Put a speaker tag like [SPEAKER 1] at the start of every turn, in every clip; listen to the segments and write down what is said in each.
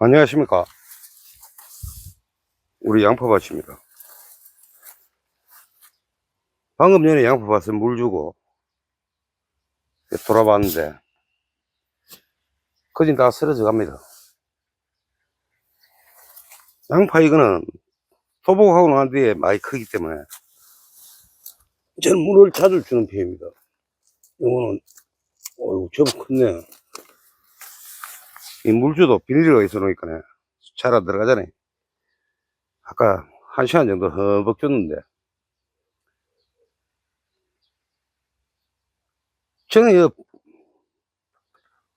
[SPEAKER 1] 안녕하십니까. 우리 양파밭입니다. 방금 전에 양파밭에 물 주고 돌아봤는데 거진 다 쓰러져 갑니다. 양파 이거는 토복하고 난 뒤에 많이 크기 때문에 저는 물을 자주 주는 편입니다. 이거는 어이구 제법 컸네. 이 물주도 비닐가 있어 놓으니까 잘안 들어가잖아요. 아까 한 시간 정도 허벅 줬는데 저는 이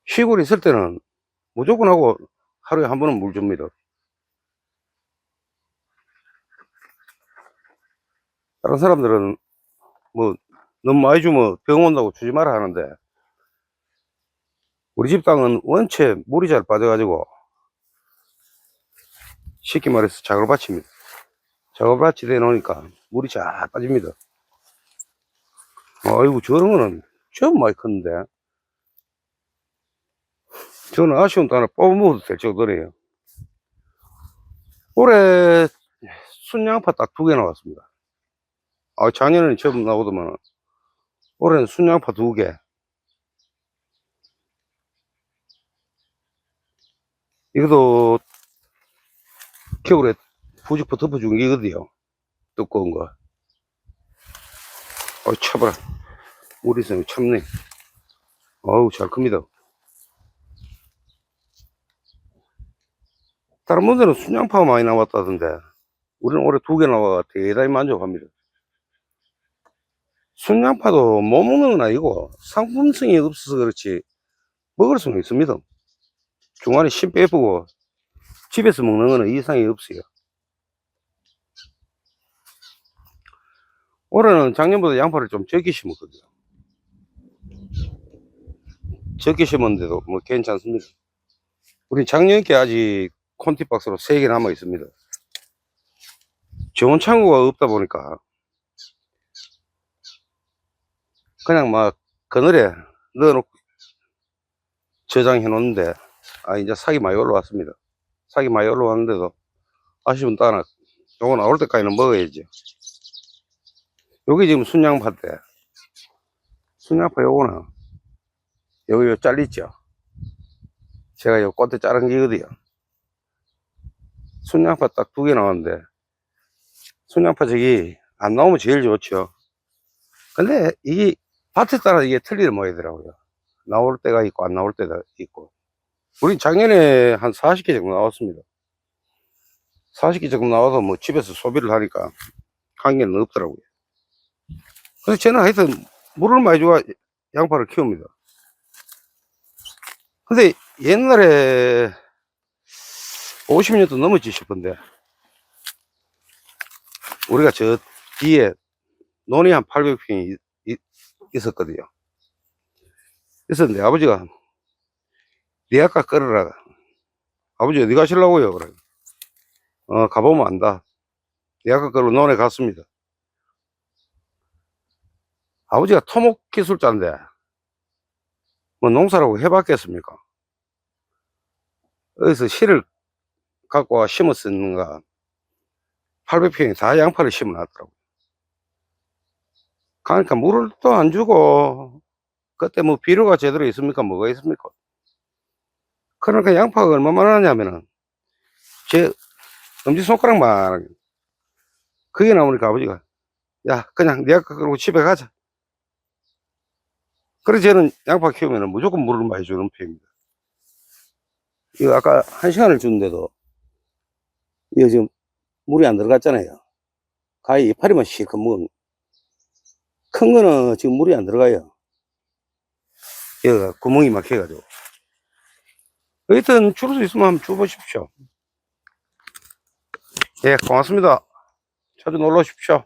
[SPEAKER 1] 시골에 있을 때는 무조건 하고 하루에 한 번은 물 줍니다. 다른 사람들은 뭐 너무 많이 주면 병 온다고 주지 마라 하는데 우리 집 땅은 원체 물이 잘 빠져가지고 쉽게 말해서 작업밭입니다. 작업밭이 돼 놓으니까 물이 잘 빠집니다. 아이고 저런 거는 처음 많이 컸는데 저는 아쉬운 거 하나 뽑아 먹어도 될 정도네요. 올해 순양파 딱 두 개 나왔습니다. 아, 작년에는 처음 나오더만 올해는 순양파 두 개. 이것도 겨울에 부직포 덮어준 게 이거든요. 두꺼운 거. 어이, 차봐라. 물이 있으면 참네. 어우, 잘 큽니다. 다른 분들은 순양파가 많이 나왔다던데, 우리는 올해 두 개 나와 대단히 만족합니다. 순양파도 못 먹는 건 아니고, 상품성이 없어서 그렇지, 먹을 수는 있습니다. 중간에 심 빼보고 집에서 먹는 거는 이상이 없어요. 올해는 작년보다 양파를 좀 적게 심었거든요. 적게 심었는데도 뭐 괜찮습니다. 우리 작년께 아직 콘티박스로 3개 남아 있습니다. 좋은 창고가 없다 보니까 그냥 막 그늘에 넣어놓고 저장해 놓는데 아, 이제 사기 많이 올라왔습니다. 사기 많이 올라왔는데도 아쉬운 따나 요거 나올 때까지는 먹어야죠. 여기 지금 순양파인데 순양파 요거는 여기 요 잘리죠. 제가 요 꽃에 자른 게거든요. 순양파 딱 두 개 나왔는데 순양파 저기 안 나오면 제일 좋죠. 근데 이게 밭에 따라 이게 틀리는 모양이더라고요. 나올 때가 있고 안 나올 때가 있고 우리 작년에 한 40개 정도 나왔습니다. 40개 정도 나와서 뭐 집에서 소비를 하니까 관계는 없더라고요. 근데 저는 하여튼 물을 많이 좋아 양파를 키웁니다. 근데 옛날에 50년도 넘었지 싶은데 우리가 저 뒤에 논이 한 800평이 있었거든요. 그래서 내 아버지가 네 아까 끌어라. 아버지 어디 가시려고요? 그래. 어, 가보면 안다. 네 아까 끌어 논에 갔습니다. 아버지가 토목 기술자인데, 뭐 농사라고 해봤겠습니까? 여기서 실을 갖고 와 심었었는가, 800평에 다 양파를 심어 놨더라고요. 그러니까 물을 또 안 주고, 그때 뭐 비료가 제대로 있습니까? 뭐가 있습니까? 그러니까 양파가 얼마나 하냐면은, 제 엄지손가락만, 그게 나오니까 아버지가, 야, 그냥 내 아까 그러고 집에 가자. 그래서 저는 양파 키우면 무조건 물을 많이 주는 편입니다. 이거 아까 한 시간을 줬는데도, 이거 지금 물이 안 들어갔잖아요. 가위 이파리만 실컷 먹은, 큰 거는 지금 물이 안 들어가요. 여기가 구멍이 막혀가지고. 하여튼 줄수 있으면 한번 줘보십시오. 예, 고맙습니다. 자주 놀러 오십시오.